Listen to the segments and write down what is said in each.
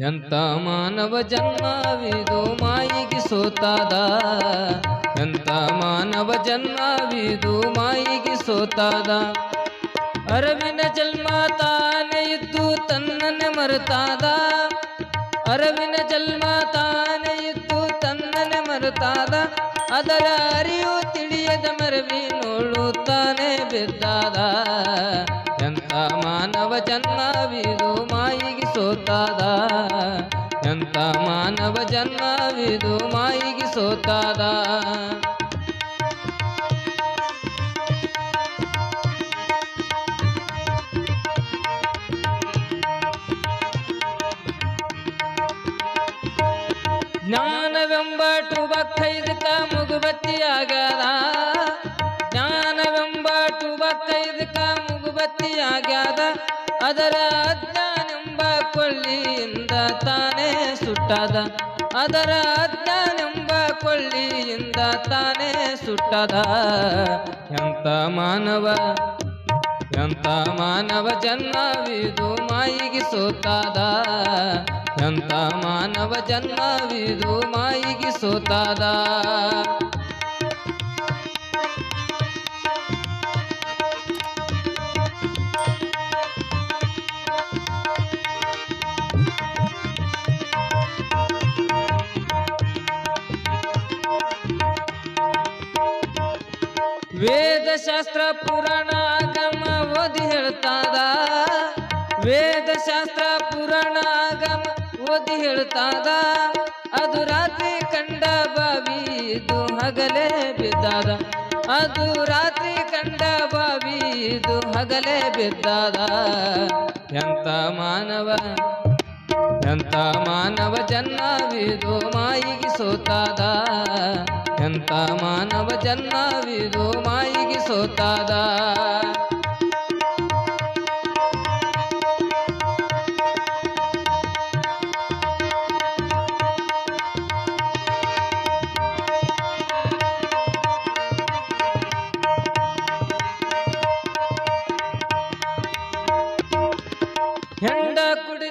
ಎಂತ ಮಾನವ ಜನ್ಮವಿದು ಮಾಯಿಗೆ ಸೋತಾದ? ಎಂತ ಮಾನವ ಜನ್ಮವಿದು ಮಾಯಿಗೆ ಸೋತಾದ? ಅರವಿನ ಜನ್ಮ ತಾನೇ ಇದ್ದು ತನ್ನನ್ನೇ ಮರೆತಾದ? ಅರವಿನ ಜನ್ಮ ತಾನೇ ಇದ್ದು ತನ್ನನ್ನೇ ಮರೆತಾದ? ಅದರ ಅರಿವು ತಿಳಿಯದ ಮರವಿ ನೋಡುತ್ತಾನೆ ಬಿದ್ದಾದ? ಎಂತ ಮಾನವ ಜನ್ಮವಿದು ಮಾಯಿಗೆ ಸೋತಾದ. ಎಂತ ಮಾನವ ಜನ್ಮವಿದು ಮಾಯಿಗೆ ಸೋತಾದ. ಜ್ಞಾನವೆಂಬ ಟುಬಕ್ಕೈದಕ ಮುಗುಬತ್ತಿಯಾಗದ ಜ್ಞಾನವೆಂಬ ಟುಬಕ್ಕೈದಕ ಮುಗುಬತ್ತಿಯಾಗ್ಯದ. ಅದರ ಕೊಳ್ಳಿಯಿಂದ ತಾನೇ ಸುಟ್ಟದ. ಅದರ ಅಜ್ಞಾನೆಂಬ ಕೊಳ್ಳಿಯಿಂದ ತಾನೇ ಸುಟ್ಟದ. ಎಂತ ಮಾನವ ಎಂತ ಮಾನವ ಜನ್ಮವಿದು ಮಾಯಿಗೆ ಸೋತಾದ. ಎಂತ ಮಾನವ ಜನ್ಮವಿದು ಮಾಯಿಗೆ ಸೋತಾದ. ವೇದಶಾಸ್ತ್ರ ಪುರಾಣ ಆಗಮ ಓದಿ ಹೇಳ್ತದ. ವೇದ ಶಾಸ್ತ್ರ ಪುರಾಣ ಆಗಮ ಓದಿ ಹೇಳ್ತಾರ ಅದು ರಾತ್ರಿ ಕಂಡ ಬಾವಿ ಇದು ಹಗಲೇ ಬಿದ್ದಾದ. ಅದು ರಾತ್ರಿ ಕಂಡ ಬಾವಿ ಇದು ಹಗಲೇ ಬಿದ್ದಾದ. ಎಂತ ಮಾನವ ಎಂತ ಮಾನವ ಜನ್ಮವಿದು ಮಾಯಿಗೆ ಸೋತಾದ? ಎಂತ ಮಾನವ ಜನ್ಮವಿದು ಮಾಯಿಗೆ ಸೋತಾದ?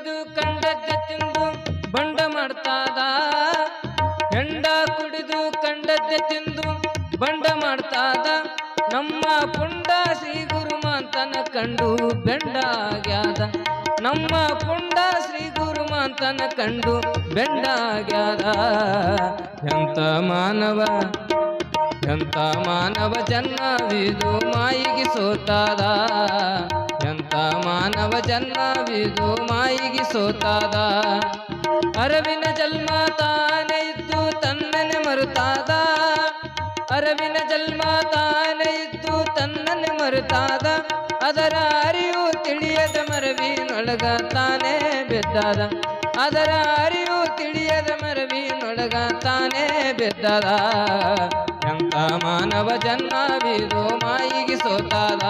ಕುಡಿದು ಕಂಡದ್ದ ತಿಂದು ಬಂಡ ಮಾಡ್ತಾದ. ಹೆಂಡ ಕುಡಿದು ಕಂಡದ್ದೆ ತಿಂದು ಬಂಡ ಮಾಡ್ತಾದ. ನಮ್ಮ ಪುಂಡ ಶ್ರೀ ಗುರುಮಾಂತನ ಕಂಡು ಬೆಂಡ ಆಗ್ಯಾದ. ನಮ್ಮ ಪುಂಡ ಶ್ರೀ ಗುರುಮಾಂತನ ಕಂಡು ಬೆಂಡ ಆಗ್ಯಾದ. ಎಂತ ಮಾನವ ಎಂತ ಮಾನವ ಜನ್ಮವಿದು ಮಾಯಿಗೆ ಸೋತಾದ. ಮಾನವ ಜನ್ಮವಿದು ಮಾಯಿಗೆ ಸೋತಾದ. ಅರವಿನ ಜನ್ಮ ತಾನೇ ಇದ್ದು ತನ್ನನೆ ಮರುತಾದ. ಅರವಿನ ಜನ್ಮ ತಾನೇ ಇದ್ದು ತನ್ನನೆ ಮರುತಾದ. ಅದರ ಅರಿವು ತಿಳಿಯದ ಮರವಿನೊಳಗ ತಾನೇ ಬೆದ್ದಾದ. ಅದರ ಅರಿವು ತಿಳಿಯದ ಮರವಿನೊಳಗ ತಾನೇ ಬೆದ್ದಾದ. ಎಂತ ಮಾನವ ಜನ್ಮವಿದು ಮಾಯಿಗೆ ಸೋತಾದ.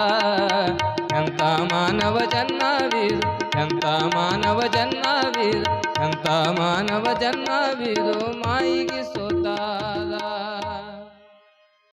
ಎಂತ ಮಾನವ ಜನ್ಮವಿದು ಎಂತ ಮಾನವ ಜನ್ಮವಿದು ಎಂತ ಮಾನವ ಜನ್ಮವಿದು ಮಾಯಿಗೆ ಸೋತಾದ